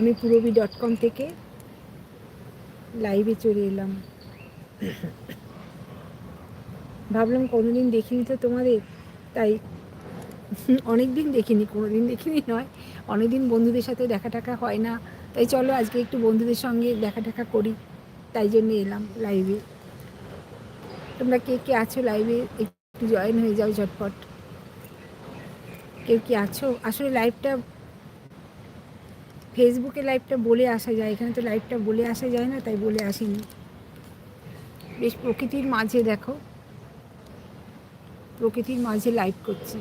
আমি পুরবি dot com থেকে লাইভে চলে এলাম। ভাবলাম কোনোদিন দেখিনি তো তোমাদের, তাই অনেক দিন দেখিনি, কোনোদিন দেখিনি নয় অনেক দিন বন্ধুদের সাথে দেখা টাকা হয় না, তাই চলো আজকে একটু বন্ধুদের সঙ্গে দেখা টাকা করি, তাই জন্য এলাম লাইভে তোমরা কে কে আছো লাইভে একটু জয়েন হয়ে যাও ঝটপট। কেউ কি আছো? আসলে লাইভটা ফেসবুকে লাইভটা বলে আসা যায়, এখানে তো লাইভটা বলে আসা যায় না, তাই বলে আসিনি। বেশ প্রকৃতির মাঝে দেখো। প্রকৃতির মাঝে লাইভ করছি।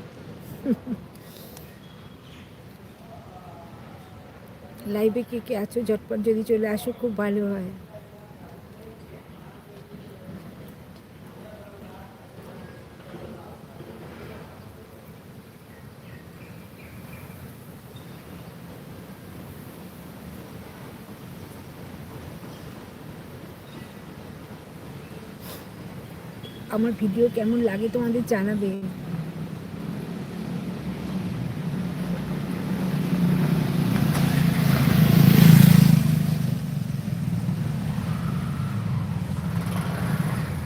লাইভে কে কে আছো? ঝটপট যদি চলে আসো, খুব ভালো হয়। আমার ভিডিও কেমন লাগে তোমাদের জানাবে।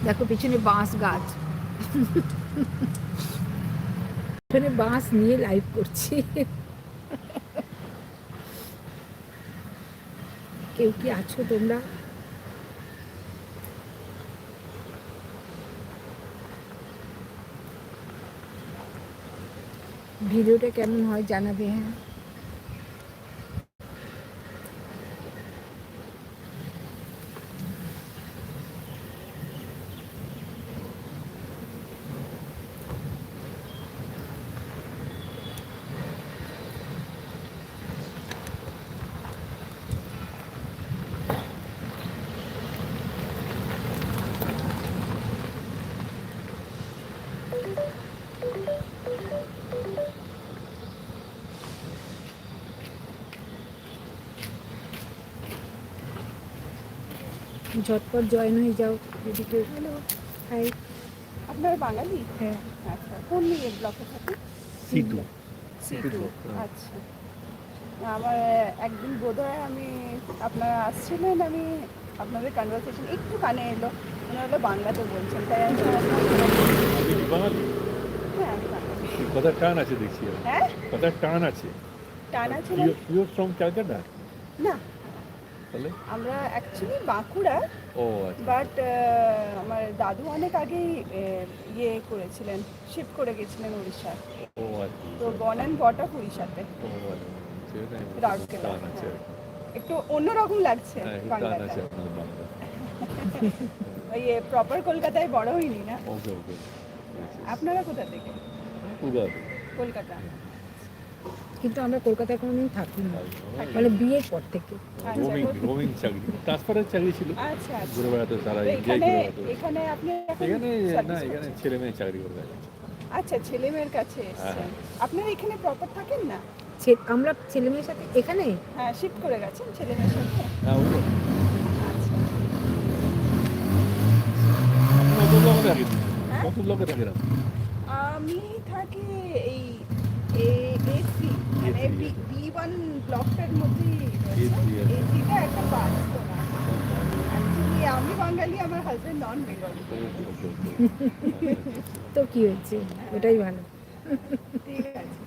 দেখো, পিছনে বাঁশ গাছ। পিছনে বাঁশ নিয়ে লাইভ করছি। কেউ কি আছো তোমরা? ভিডিওটা কেমন হয় জানাবে হ্যাঁ ঝটপট জয়েন হয়ে যাও যদি কেউ হ্যালো হাই আপনার বাঙালি? হ্যাঁ। আচ্ছা কোন নিয়ে ব্লকে থাকে? সিটু সিটু। আচ্ছা। আমার একদিন বোধহয় আমি আপনারা আসছিলেন আমি আপনাদের কনভারসেশন একটু কানে এলো। হলো বাংলাতে বলছেন তাই হ্যাঁ আমি কথা টান আছে দেখছি হ্যাঁ? কথা টান আছে। টানা ছিল ইউর ফ্রম ক্যালকাটা না। তাহলে? আমরা অ্যাকচুয়ালি বাঁকুড়া ও আচ্ছা। বাট আমার দাদু অনেক আগেই ইয়ে করেছিলেন শিফট করে গেছিলেন উড়িষ্যায়। ও আচ্ছা। তো বন অ্যান্ড বটা উড়িষ্যাতে। ও আচ্ছা। রাউরকেলা। একটু অন্যরকম লাগছে হ্যাঁ বাংলাটা। ওই প্রপার কলকাতায় বড় হয়নি না? ওকে ওকে। আপনারা কোথা থেকে? কলকাতা। কিন্তু আমরা কলকাতায় কোনোদিন থাকি না মানে বিয়ের পর থেকে। আচ্ছা, রোমিং রোমিং চাকরি। ট্রান্সফারের চাকরি ছিল। আচ্ছা আচ্ছা। ঘুরে বেড়াতে সারা এখানে এখানে আপনি এখানে না এখানে ছেলে মেয়ে চাকরি করে আচ্ছা ছেলে মেয়ের কাছে এসেছেন। হ্যাঁ। আপনারা এখানে প্রপার থাকেন না? আমরা ছেলে মেয়ের সাথে এখানে? হ্যাঁ শিফট করে গেছেন ছেলে মেয়ের সাথে? হ্যাঁ আচ্ছা। কত হ্যাঁ? কত লোকে থাকে না আমি থাকি এই এসি। মানে বি ওয়ান ব্লকটার মধ্যেই রয়েছে। A3 একটা আমি বাঙালি আমার হাজবেন্ড নন বেঙ্গলি তো কি হয়েছে? ওটাই ভালো। ঠিক আছে।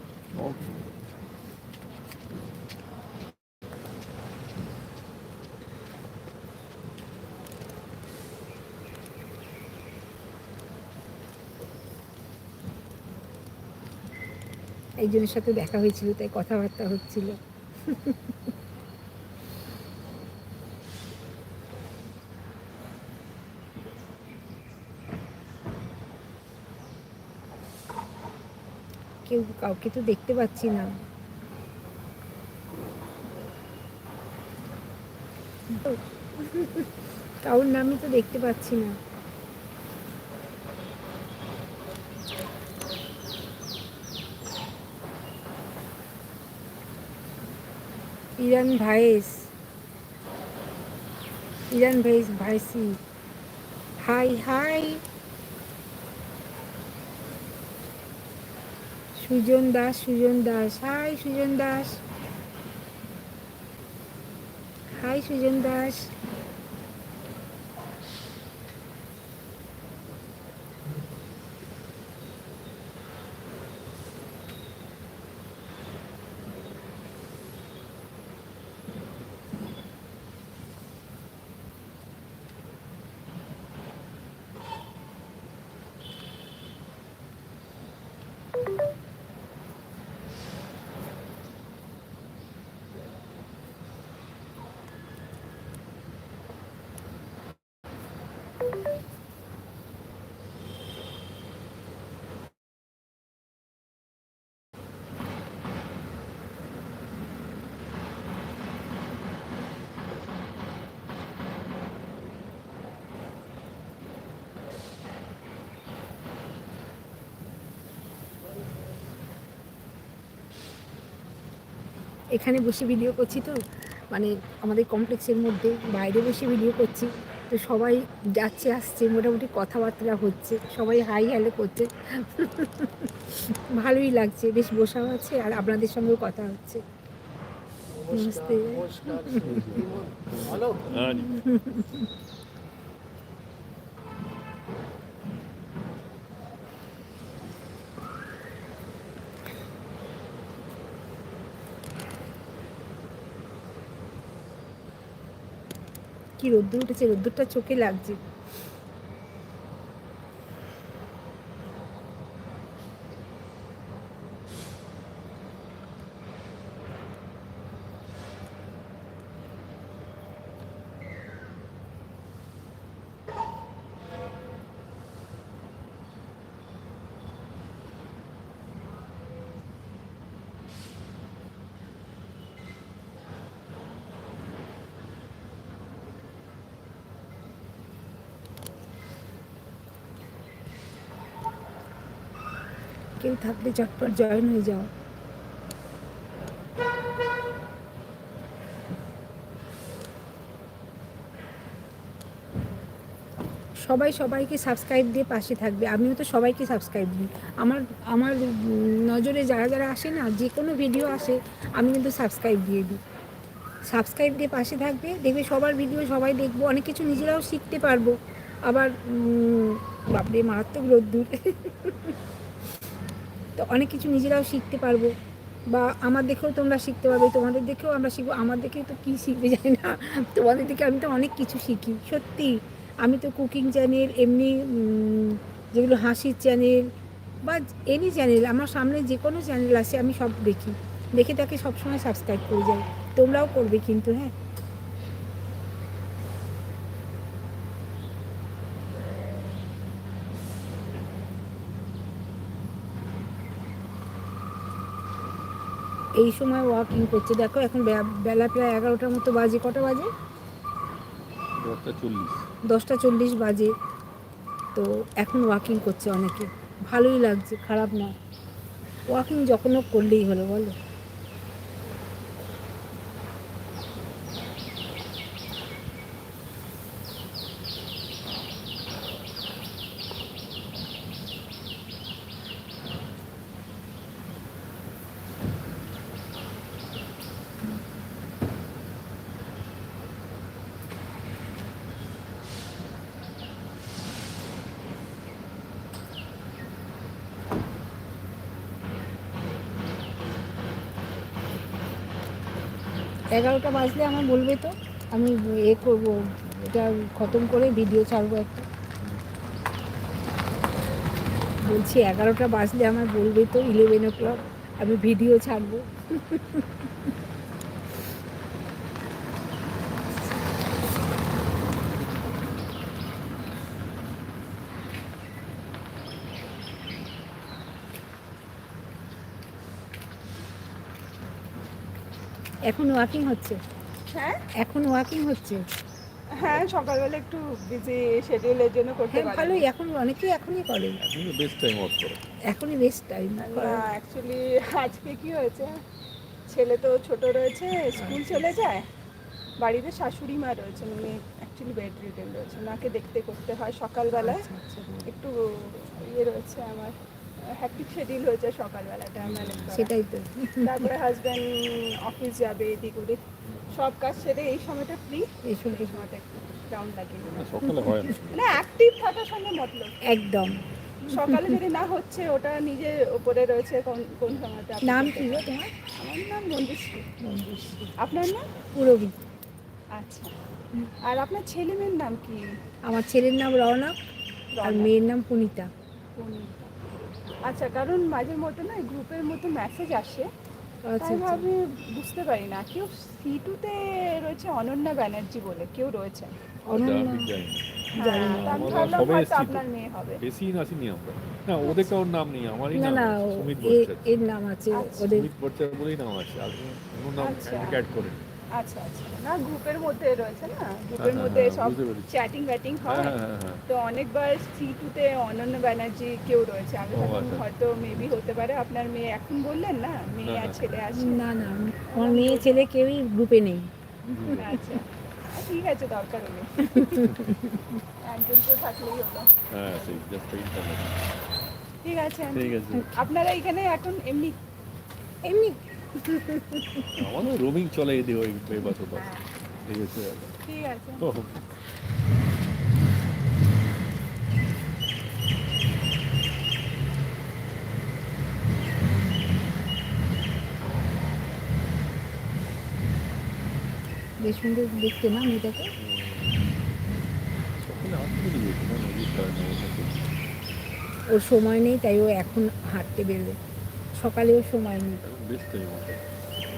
একজনের সাথে দেখা হয়েছিল, তাই কথাবার্তা হচ্ছিল। কেউ কাউকে তো দেখতে পাচ্ছি না। কারোর নামই তো দেখতে পাচ্ছি না। ইরান ভাইস ইরান ভাইস vice. Hi hi. Sujan Das Sujan Das. Hi, Sujan Das. Hi, Sujan Das. এখানে বসে ভিডিও করছি তো। মানে আমাদের কমপ্লেক্সের মধ্যে বাইরে বসে ভিডিও করছি। তো সবাই যাচ্ছে আসছে মোটামুটি কথাবার্তা হচ্ছে। সবাই হাই হ্যালো করছে। ভালোই লাগছে বেশ বসাও আছে আর আপনাদের সঙ্গেও কথা হচ্ছে। নমস্তে। কি রোদ্দুর উঠেছে রোদ্দুরটা চোখে লাগছে। কেউ থাকলে চটপট জয়েন হয়ে যাও। সবাই সবাইকে সাবস্ক্রাইব দিয়ে পাশে থাকবে। আমিও তো সবাইকে সাবস্ক্রাইব দিই। আমার আমার নজরে যারা যারা আসে না, যে কোনো ভিডিও আসে, আমি কিন্তু সাবস্ক্রাইব দিয়ে দিই। সাবস্ক্রাইব দিয়ে পাশে থাকবে। দেখবে সবার ভিডিও সবাই দেখব। অনেক কিছু নিজেরাও শিখতে পারব। আবার বাপরে, মারাত্মক রোদ্দুর। তো অনেক কিছু নিজেরাও শিখতে পারব। বা আমার দেখেও তোমরা শিখতে পারবে, তোমাদের দেখেও আমরা শিখব, আমার দেখে তো কী শিখবে জানি না। তোমাদের দেখে আমি তো অনেক কিছু শিখি, সত্যি। আমি তো কুকিং চ্যানেল এমনি যেগুলো হাসির চ্যানেল বা এনি চ্যানেল আমার সামনে যে কোনো চ্যানেল আসে আমি সব দেখি। দেখে তাকে সবসময় সাবস্ক্রাইব করে যাই। তোমরাও করবে কিন্তু হ্যাঁ? এই সময় ওয়াকিং করছে। দেখো এখন বেলা প্রায় এগারোটার মতো বাজে। কটা বাজে? দশটা চল্লিশ। বাজে। তো এখন ওয়াকিং করছে অনেকে। ভালোই লাগছে খারাপ না। ওয়াকিং যখন করলেই হলো বলো। এগারোটা বাজলে আমার বলবে তো, আমি এ করব, এটা খতম করে ভিডিও ছাড়বো একটা। বলছি এগারোটা বাজলে আমার বলবে তো ইলেভেন ও ক্লক আমি ভিডিও ছাড়বো। এখন ওয়াকিং হচ্ছে। হ্যাঁ? এখন ওয়াকিং হচ্ছে। হ্যাঁ সকালবেলা একটু বিজি শিডিউলের জন্য করতে হ্যাঁ পারি ভালোই এখন অনেকেই এখনই করে। এখন বেস্ট টাইম ওয়ার্ক করো। এখনই বেস্ট টাইম না অ্যাকচুয়ালি আজকে কি হয়েছে? ছেলে তো ছোট রয়েছে স্কুল চলে যায়। বাড়িতে শাশুড়ি মা রয়েছে উনি অ্যাকচুয়ালি বেড রিটেন রয়েছে ওনাকে দেখতে করতে হয় সকালবেলায়। একটু ইয়ে রয়েছে আমার। হ্যাকটিক শিডিউল হয়েছে সকালবেলাটা ম্যানেজ সেটাই তো। তারপরে হাজব্যান্ড অফিস যাবে এদিক ওদিক সব কাজ সেরে এই সময়টা ফ্রি এই সময় এই সময়টা একটু রাউন্ড লাগিয়ে নিলাম। না, সকালে হয় না। মানে অ্যাক্টিভ থাকার সঙ্গে মতলব। একদম। সকালে যদি না হচ্ছে ওটা নিজে উপরে রয়েছে কোন কোন সময়টা নাম কি গো তোমার? আমার নাম মঞ্জুশ্রী। মঞ্জুশ্রী। আপনার নাম? পুরবী আচ্ছা। আর আপনার ছেলে মেয়ের নাম কি? আমার ছেলের নাম রওনক আর মেয়ের নাম পুনিতা। পূর্ণিতা। আচ্ছা কারণ মাঝে মধ্যে না গ্রুপের মধ্যে মেসেজ আসে আচ্ছা তাই আচ্ছা। বুঝতে পারি না কেউ সিটুতে রয়েছে অনন্যা ব্যানার্জি বলে কেউ রয়েছে আমি জানি না। জানি হ্যাঁ, আমি। আপনার মেয়ে হবে বেশি আসিনি আমরা না ওদের কারোর নাম নেই আমারই সুমিত এর নাম আছে আচ্ছা। ওদের সুমিত ভট্টাচার্য বলেই নাম আছে আর কোনো নাম আচ্ছা। অ্যাড করে আচ্ছা আচ্ছা। না গ্রুপের মধ্যে রয়েছে না? গ্রুপের হ্যাঁ, মধ্যে হ্যাঁ, সব চ্যাটিং ব্যাটিং হ্যাঁ হয়। হ্যাঁ হ্যাঁ হ্যাঁ। তো অনেকবার সি টুতে অনন্য ব্যানার্জি কেউ রয়েছে। আমি ভাবলাম আচ্ছা। হয়তো মেবি হতে পারে। আপনার মেয়ে এখন বললেন না? মেয়ে হ্যাঁ, আর হ্যাঁ। ছেলে আছে? না না আমার মেয়ে ছেলে কেউই গ্রুপে নেই। আচ্ছা। ঠিক আছে দরকার হলে। একজন তো থাকলেই হলো। হ্যাঁ আছে। ঠিক আছে। আপনারা এখানে এখন এমনি এমনি আমাদের রোমিং চলে এদিকে ওই এই বছর হ্যাঁ, ঠিক আছে। ঠিক আছে বেশ সুন্দর দেখতে না মেয়েটাকে। ওর সময় নেই তাই ও এখন হাঁটতে বেরোবে। সকালে ওর সময় নেই।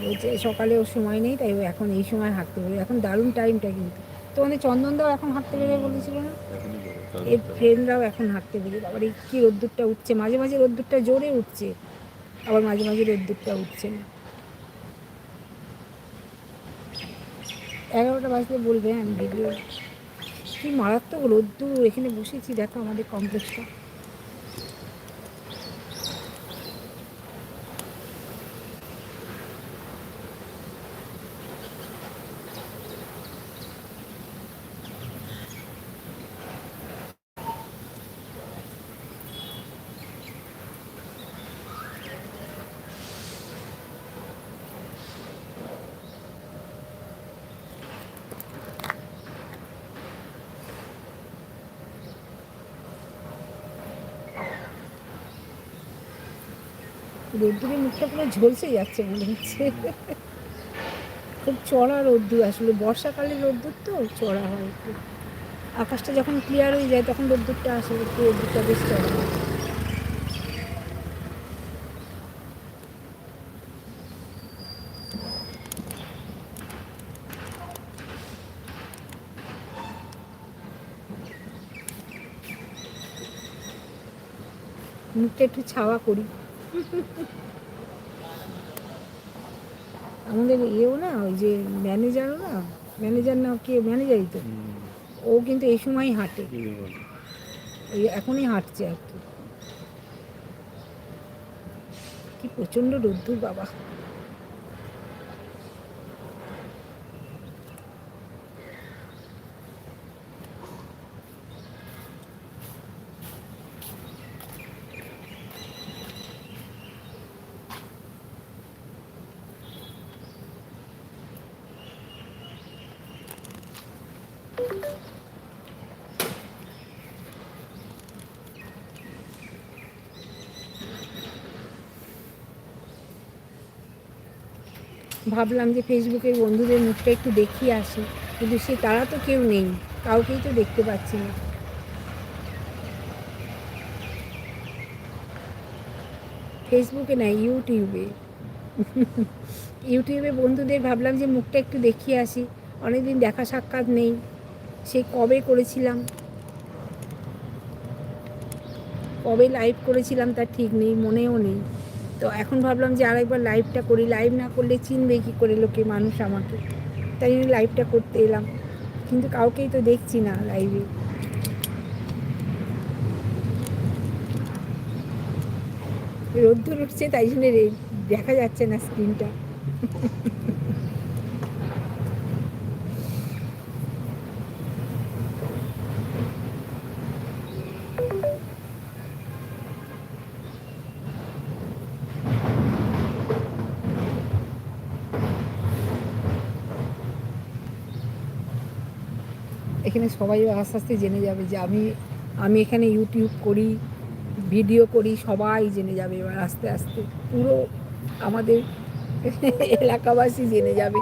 বলছে সকালে ওর সময় নেই তাই এখন এই সময় হাঁটতে বেরোবে এখন দারুণ টাইমটা কিন্তু। তো তোমাদের চন্দনদাও এখন হাঁটতে বেরোবে বলেছিল না? এর ফ্রেন্ডরাও এখন হাঁটতে বেরোবে আবার এই কী রোদ্দুরটা উঠছে? মাঝে মাঝে রোদ্দুরটা জোরে উঠছে আবার মাঝে মাঝে রোদ্দুরটা উঠছে না। এগারোটা বাজলে বলবে আমি ভিডিও কি মারাত্মক রোদ্দুর এখানে বসেছি দেখো আমাদের কমপ্লেক্সটা রোদ্দুরের মুখটা পুরো ঝলসে যাচ্ছে মনে হচ্ছে। খুব চড়া রোদ্দুর আসলে, বর্ষাকালে রোদ্দুর তো চড়া হয় আকাশটা যখন ক্লিয়ার হয়ে যায় তখন রোদ্দুরটা আসে একটু রোদ্দুরটা বেশ চড়া হয়। মুখটা একটু ছাওয়া করি। আমাদের ইয়েও না ওই যে ম্যানেজারও না ম্যানেজার না কে ম্যানেজারই তো। ও কিন্তু এই সময় হাঁটে। ওই এখনই হাঁটছে আর কি। কি প্রচণ্ড রোদ্দুর বাবা। ভাবলাম যে ফেসবুকের বন্ধুদের মুখটা একটু দেখিয়ে আসি। কিন্তু সে তারা তো কেউ নেই, কাউকেই তো দেখতে পাচ্ছি না। ফেসবুকে না, ইউটিউবে। ইউটিউবে বন্ধুদের ভাবলাম যে মুখটা একটু দেখিয়ে আসি, অনেকদিন দেখা সাক্ষাৎ নেই, সে কবে করেছিলাম? কবে লাইভ করেছিলাম তার ঠিক নেই, মনেও নেই। তো এখন ভাবলাম যে আরেকবার লাইভটা করি। লাইভ না করলে চিনবে কী করে লোকে, মানুষ আমাকে। তাই জন্য লাইভটা করতে এলাম। কিন্তু কাউকেই তো দেখছি না লাইভে রোদ্দুর উঠছে, তাই জন্য দেখা যাচ্ছে না স্ক্রিনটা এখানে সবাই আস্তে আস্তে জেনে যাবে যে আমি আমি এখানে ইউটিউব করি ভিডিও করি, সবাই জেনে যাবে এবার আস্তে আস্তে। পুরো আমাদের এলাকাবাসী জেনে যাবে।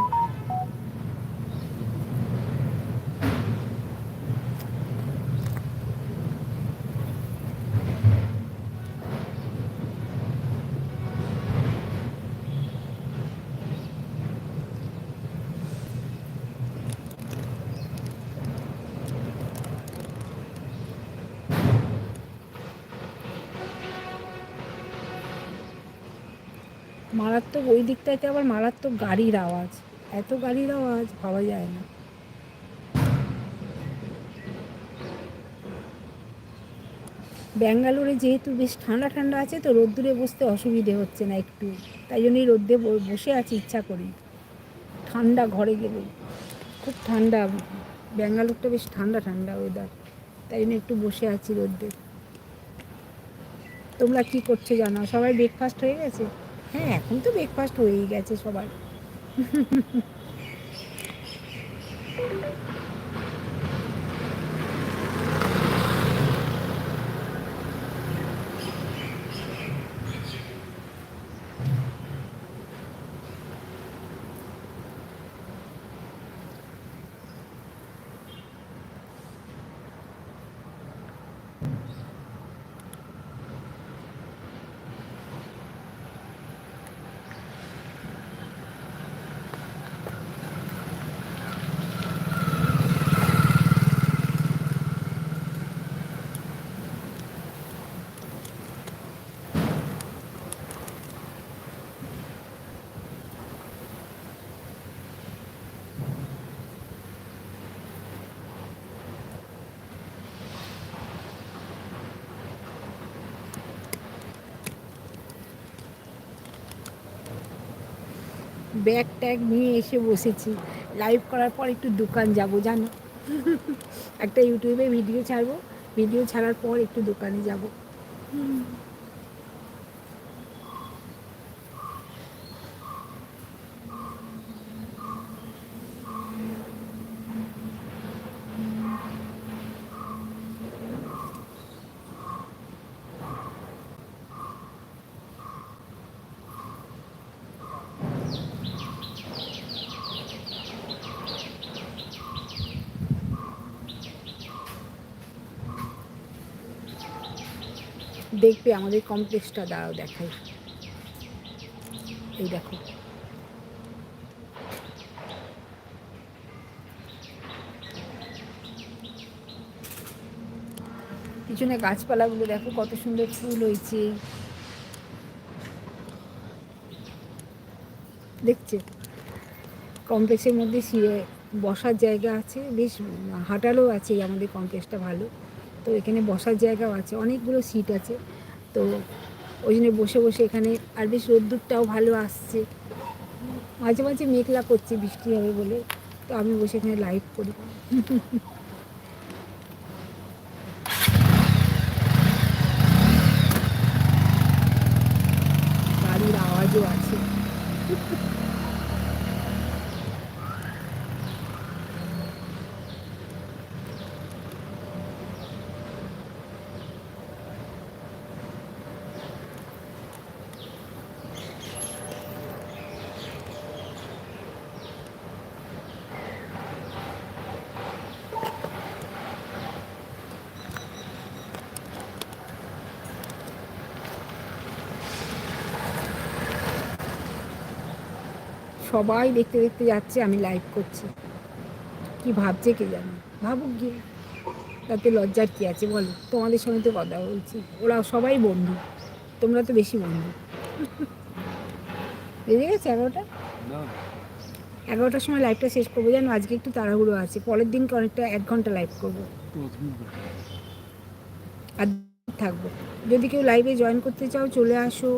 ওই দিকটাতে আবার মারাত্মক গাড়ির আওয়াজ। এত গাড়ির আওয়াজ ভাবা যায় না। ব্যাঙ্গালোরে যেহেতু বেশ ঠান্ডা ঠান্ডা আছে, তো রোদ্দুরে বসতে অসুবিধে হচ্ছে না একটু। তাই জন্যই রোদ্দে বসে আছি, ইচ্ছা করি। ঠান্ডা ঘরে গেলে। খুব ঠান্ডা। ব্যাঙ্গালোরটা বেশ ঠান্ডা ঠান্ডা ওয়েদার তাই জন্য একটু বসে আছি রোদ্দে তোমরা কি করছ জানো? সবাই ব্রেকফাস্ট হয়ে গেছে? হ্যাঁ এখন তো ব্রেকফাস্ট হয়েই গেছে সবার। ব্যাগ ট্যাগ নিয়ে এসে বসেছি। লাইভ করার পর একটু দোকান যাব, জানো? একটা ইউটিউবে ভিডিও ছাড়বো। ভিডিও ছাড়ার পর একটু দোকানে যাব। দেখবে আমাদের কমপ্লেক্সটা দাঁড়াও দেখাই। এই দেখো। পিছনে গাছপালাগুলো দেখো কত সুন্দর ফুল হয়েছে। দেখছে? কমপ্লেক্সের মধ্যে সি- বসার জায়গা আছে, বেশ হাঁটারও আছে, আমাদের কমপ্লেক্সটা ভালো। তো এখানে বসার জায়গাও আছে, অনেকগুলো সিট আছে। তো ওই জন্য বসে বসে এখানে আর বেশ রোদ্দুরটাও ভালো আসছে। মাঝে মাঝে মেঘলা করছে, বৃষ্টি হবে বলে। তো আমি বসে এখানে লাইভ করি গাড়ির আওয়াজও আছে সবাই দেখতে দেখতে যাচ্ছে আমি লাইভ করছি। কি ভাবছে কে জানে? ভাবুক গিয়ে। তাতে লজ্জার কী আছে বলো? তোমাদের সঙ্গে তো কথা বলছি। ওরা সবাই বন্ধু। তোমরা তো বেশি বন্ধু। বেজে গেছে এগারোটা? এগারোটার সময় লাইভটা শেষ করব। জানো আজকে একটু তাড়াহুড়ো আছে। পরের দিনকে অনেকটা এক ঘণ্টা লাইভ করব। আর থাকব। যদি কেউ লাইভে জয়েন করতে চাও চলে আসো।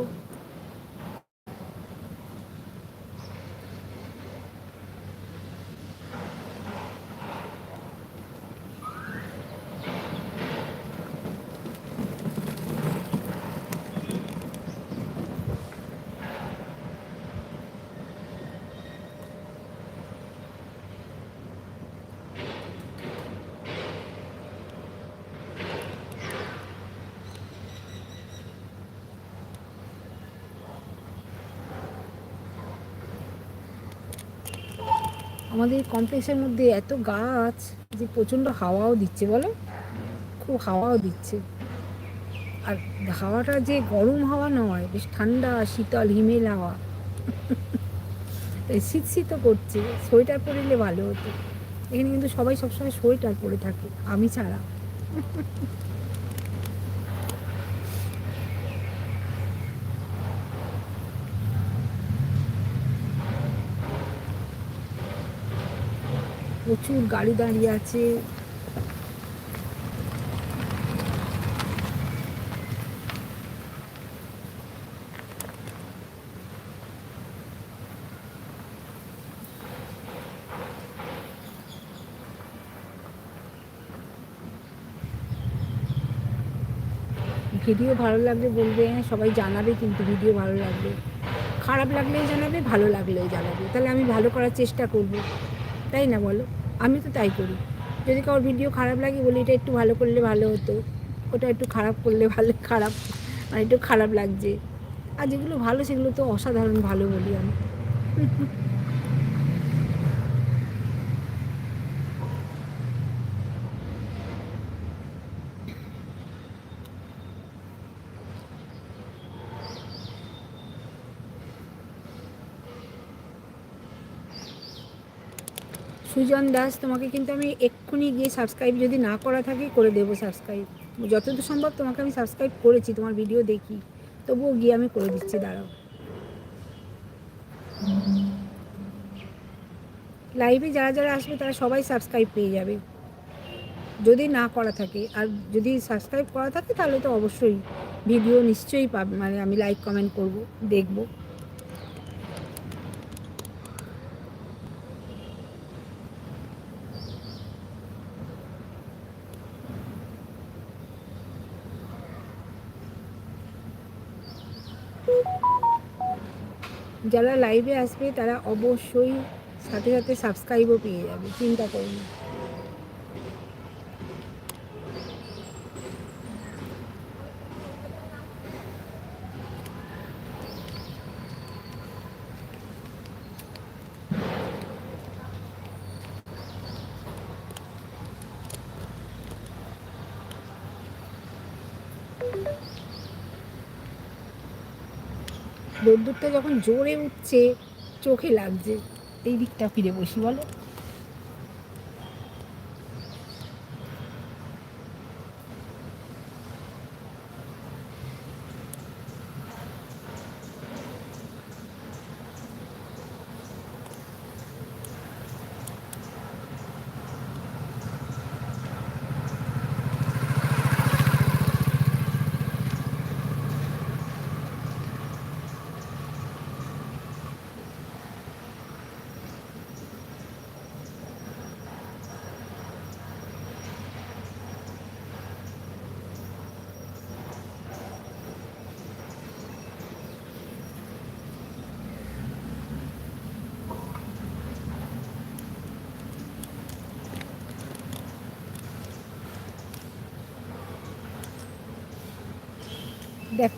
আমাদের কমপ্লেক্সের মধ্যে এত গাছ যে প্রচণ্ড হাওয়াও দিচ্ছে বলো? খুব হাওয়াও দিচ্ছে। আর হাওয়াটা যে গরম হাওয়া নয়, বেশ ঠান্ডা, শীতল, হিমেল হাওয়া। শীত শীত করছে, সোয়েটার পরে ভালো হতো। এখানে কিন্তু সবাই সবসময় সোয়েটার পরে থাকে, আমি ছাড়া। প্রচুর গাড়ি দাঁড়িয়ে আছে। ভিডিও ভালো লাগলে বলবে হ্যাঁ সবাই জানাবে কিন্তু ভিডিও ভালো লাগবে খারাপ লাগলেই জানাবে, ভালো লাগলেও জানাবে। তাহলে আমি ভালো করার চেষ্টা করব। তাই না বলো? আমি তো তাই করি। যদি কারোর ভিডিও খারাপ লাগে, বলি এটা একটু ভালো করলে ভালো হতো। ওটা একটু খারাপ করলে ভালো, খারাপ মানে একটু খারাপ লাগছে। আর যেগুলো ভালো, সেগুলো তো অসাধারণ ভালো বলি আমি। সুজন দাস, তোমাকে কিন্তু আমি এক্ষুনি গিয়ে সাবস্ক্রাইব যদি না করা থাকে, করে দেবো সাবস্ক্রাইব যতদূর সম্ভব তোমাকে আমি সাবস্ক্রাইব করেছি, তোমার ভিডিও দেখি। তবুও গিয়ে আমি করে দিচ্ছি, দাঁড়াও। লাইভে যারা যারা আসবে, তারা সবাই সাবস্ক্রাইব পেয়ে যাবে। যদি না করা থাকে, আর যদি সাবস্ক্রাইব করা থাকে, তাহলে তো অবশ্যই ভিডিও নিশ্চয়ই পাবে মানে আমি লাইক কমেন্ট করব, দেখব। যারা লাইভে আসবে তারা অবশ্যই সাথে সাথে সাবস্ক্রাইবও পেয়ে যাবে চিন্তা করুন না। যখন জোরে উঠছে চোখে লাগছে এই দিকটা ফিরে বসি বলো দেখো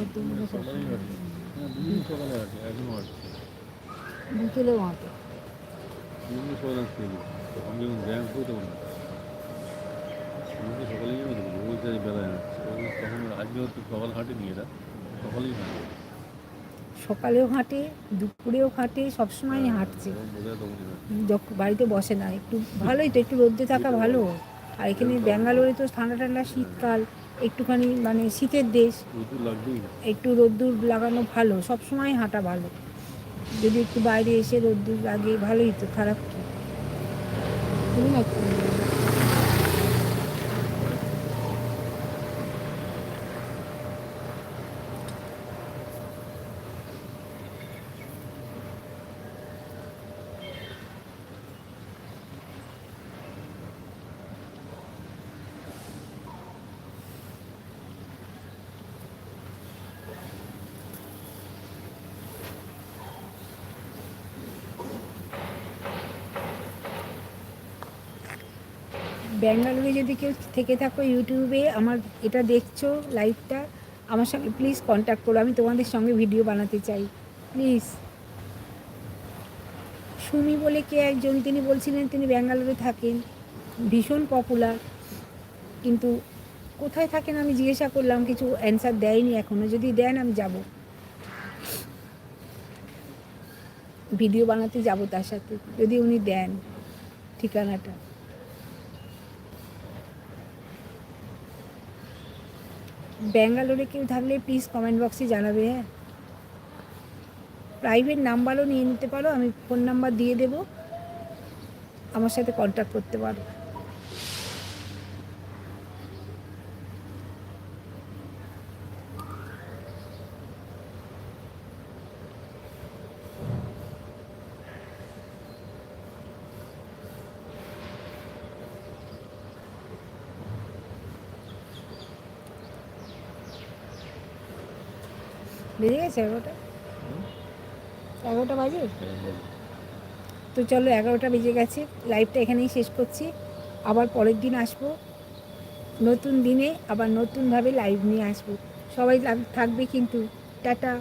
আমি তো সকালেই রোজ বেলায় তখন আজকেও তো সকাল হাঁটেনি এরা সকালেই হাঁটে সকালেও হাঁটে দুপুরেও হাঁটে সবসময় হাঁটছে। বাড়িতে বসে না একটু ভালোই তো একটু রোদ্রে থাকা ভালো। আর এখানে ব্যাঙ্গালোরে তো ঠান্ডা ঠান্ডা শীতকাল। একটুখানি মানে শীতের দেশ। একটু রোদ্দুর লাগানো ভালো সব সময় হাঁটা ভালো। যদি একটু বাইরে এসে রোদ্দুর লাগে ভালোই তো খারাপ কি? ব্যাঙ্গালোরে যদি কেউ থেকে থাকো ইউটিউবে, আমার এটা দেখছ লাইভটা আমার সঙ্গে প্লিজ কন্ট্যাক্ট করো, আমি তোমাদের সঙ্গে ভিডিও বানাতে চাই। প্লিজ সুমি বলে কে একজন, তিনি বলছিলেন তিনি ব্যাঙ্গালোরে থাকেন। ভীষণ পপুলার কিন্তু কোথায় থাকেন আমি জিজ্ঞাসা করলাম, কিছু অ্যান্সার দেয়নি এখনও যদি দেন, আমি যাব। ভিডিও বানাতে যাব তার সাথে, যদি উনি দেন ঠিকানাটা। ব্যাঙ্গালোরে কেউ থাকলে প্লিজ কমেন্ট বক্সে জানাবে হ্যাঁ? প্রাইভেট নাম্বারও নিয়ে নিতে পারো, আমি ফোন নাম্বার দিয়ে দেবো। আমার সাথে কন্ট্যাক্ট করতে পারো। এগারোটা। এগারোটা বাজে? তো চলো এগারোটা বেজে গেছে। লাইভটা এখানেই শেষ করছি। আবার পরের দিন আসব। নতুন দিনে আবার নতুনভাবে লাইভ নিয়ে আসব। সবাই থাকবে কিন্তু। টাটা।